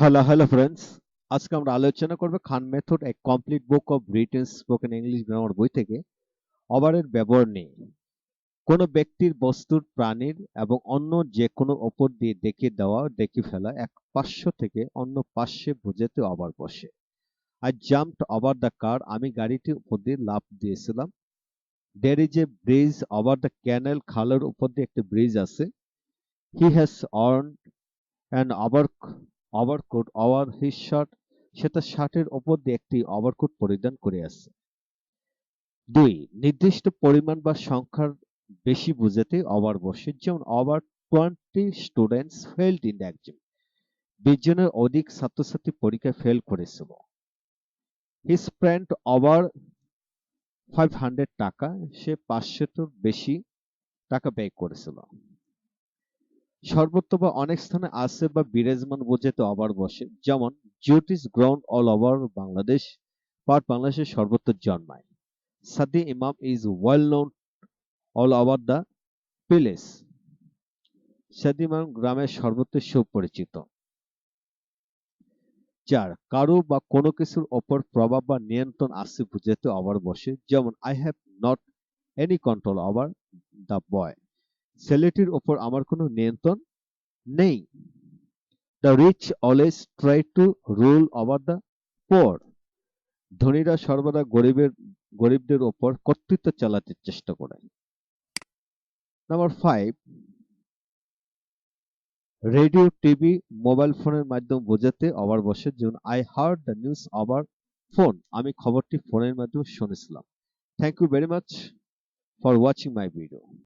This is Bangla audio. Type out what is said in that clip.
হ্যালো হ্যালো ফ্রেন্ডস আজকে আমরা আলোচনা করব Khan method a complete book of written spoken English grammar বই থেকে অবারের ব্যবহার নিয়ে। কোনো ব্যক্তির বস্তুর প্রাণীর এবং অন্য যে কোনো ওপর দিয়ে ডেকে দেওয়া ডেকে ফেলা, এক পার্শ্ব থেকে অন্য পার্শ্বে বোঝাতে অবার বসে। I jumped over the car আমি গাড়িটির উপর দিয়ে লাফ দিয়েছিলাম। There is a bridge over the canal খালের উপর দিয়ে একটা ব্রিজ আছে। He has worn an over overcoat over his shirt সে তার শার্টের ওপর দিয়ে একটি ওভারকোট পরিধান করে আছে দুই, নির্দিষ্ট পরিমাণ বা সংখ্যার বেশি বুঝাতে ওভার বসে, যেমন over twenty students failed in exam বিশ জনের অধিক ছাত্রছাত্রী পরীক্ষায় ফেল করেছিল। He spent over five hundred টাকা, সে পাঁচশোটির বেশি টাকা ব্যয় করেছিল। সর্বত্র বা অনেক স্থানে আছে বা বিরাজমান বোঝাতে অবার বসে। যেমন is grown all over Bangladesh পাট বাংলাদেশের সর্বত্র জন্মায়। Sadi Imam is well known all over the place Sadi Imam গ্রামের সর্বত্র সুপরিচিত। চার, কারও বা কোনো কিছুর ওপর প্রভাব বা নিয়ন্ত্রণ আছে বুঝাতে অবার বসে। যেমন I have not any control over the boy ছেলেটির ওপর আমার কোনো নিয়ন্ত্রণ নেই। The rich always try to rule over the poor ধনীরা সর্বদা গরিবের, গরিবদের ওপর কর্তৃত্ব চালাতে চেষ্টা করে। Number five radio TV mobile ফোনের মাধ্যমে বোঝাতে অবার বসে। যেমন I heard the news over phone আমি খবরটি ফোনের মাধ্যমে শুনেছিলাম। Thank you very much for watching my video